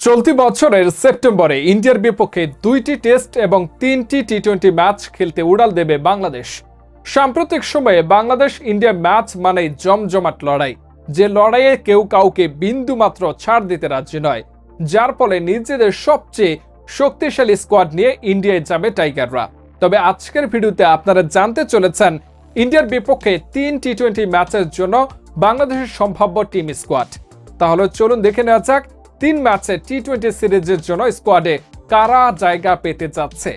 চলতি বছরের সেপ্টেম্বরে ইন্ডিয়ার বিপক্ষে দুইটি টেস্ট এবং তিনটি টি টোয়েন্টি ম্যাচ খেলতে উড়াল দেবে বাংলাদেশ। সাম্প্রতিক সময়ে বাংলাদেশ ইন্ডিয়া ম্যাচ মানেই জমজমাট লড়াই, যে লড়াইয়ে কেউ কাউকে বিন্দু মাত্র ছাড় দিতে রাজি নয়। যার ফলে নিজেদের সবচেয়ে শক্তিশালী স্কোয়াড নিয়ে ইন্ডিয়ায় যাবে টাইগাররা। তবে আজকের ভিডিওতে আপনারা জানতে চলেছেন, ইন্ডিয়ার বিপক্ষে তিন টি টোয়েন্টি ম্যাচের জন্য বাংলাদেশের সম্ভাব্য টিম স্কোয়াড। তাহলে চলুন দেখে নেওয়া যাক তিন ম্যাচে টি টোয়েন্টি সিরিজের জন্য স্কোয়াডে কারা জায়গা পেতে যাচ্ছে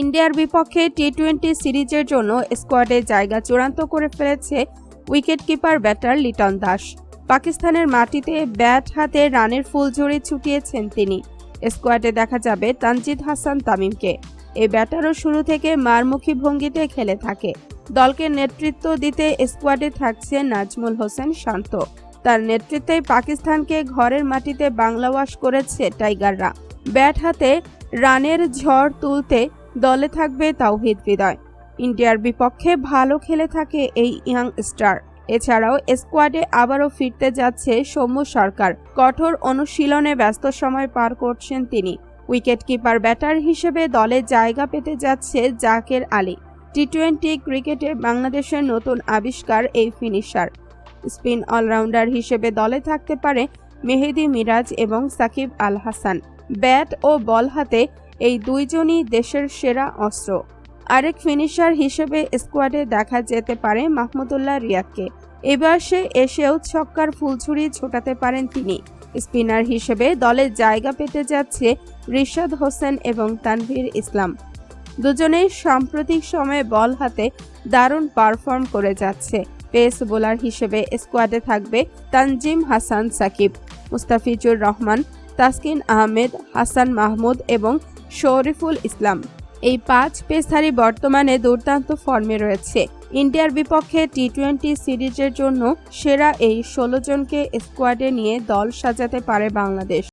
ইন্ডিয়ার বিপক্ষে টি টোয়েন্টি সিরিজের জন্য স্কোয়াডে জায়গা চূড়ান্ত করে ফেলেছে উইকেটকিপার ব্যাটার লিটন দাস। পাকিস্তানের মাটিতে ব্যাট হাতে রানের ফুলঝুরি ছুটিয়েছেন তিনি। স্কোয়াডে দেখা যাবে তানজিদ হাসান তামিমকে। এই ব্যাটারও শুরু থেকে মারমুখী ভঙ্গিতে খেলে থাকে। দলকে নেতৃত্ব দিতে স্কোয়াডে থাকছে নাজমুল হোসেন শান্ত। তার নেতৃত্বে পাকিস্তানকে ঘরের মাটিতে বাংলা ওয়াশ করেছে টাইগাররা। ব্যাট হাতে রানের ঝড় তুলতে দলে থাকবে তাওহিদ হৃদয়। ইন্ডিয়ার বিপক্ষে ভালো খেলে থাকে এই ইয়াং স্টার। এছাড়াও স্কোয়াডে আবারও ফিরতে যাচ্ছে সৌম্য সরকার। কঠোর অনুশীলনে ব্যস্ত সময় পার করছেন তিনি। উইকেট কিপার ব্যাটার হিসেবে দলে জায়গা পেতে যাচ্ছে জাকের আলী। টি টোয়েন্টি ক্রিকেটে বাংলাদেশের নতুন আবিষ্কার এই ফিনিশার। স্পিন অলরাউন্ডার হিসেবে দলে থাকতে পারে মেহেদি মিরাজ এবং সাকিব আল হাসান ব্যাট ও বল হাতে এই দুইজনই দেশের সেরা অস্ত্র। আরেক ফিনিশার হিসেবে স্কোয়াডে দেখা যেতে পারে মাহমুদুল্লাহ রিয়াদকে। এ বয়সে এসেও ছক্কার ফুলছুরি ছোটাতে পারেন তিনি। স্পিনার হিসেবে দলে জায়গা পেতে যাচ্ছে রিশাদ হোসেন এবং তানভীর ইসলাম। দুজনেই সাম্প্রতিক সময়ে বল হাতে দারুণ পারফর্ম করে যাচ্ছে। পেস বোলার হিসেবে স্কোয়াডে থাকবে তানজিম হাসান সাকিব, মুস্তাফিজুর রহমান, তাসকিন আহমেদ, হাসান মাহমুদ এবং শরীফুল ইসলাম। এই পাঁচ পেসারই বর্তমানে দুর্দান্ত ফর্মে রয়েছে। ইন্ডিয়ার বিপক্ষে টি টোয়েন্টি সিরিজের জন্য সেরা এই ষোলো জনকে স্কোয়াডে নিয়ে দল সাজাতে পারে বাংলাদেশ।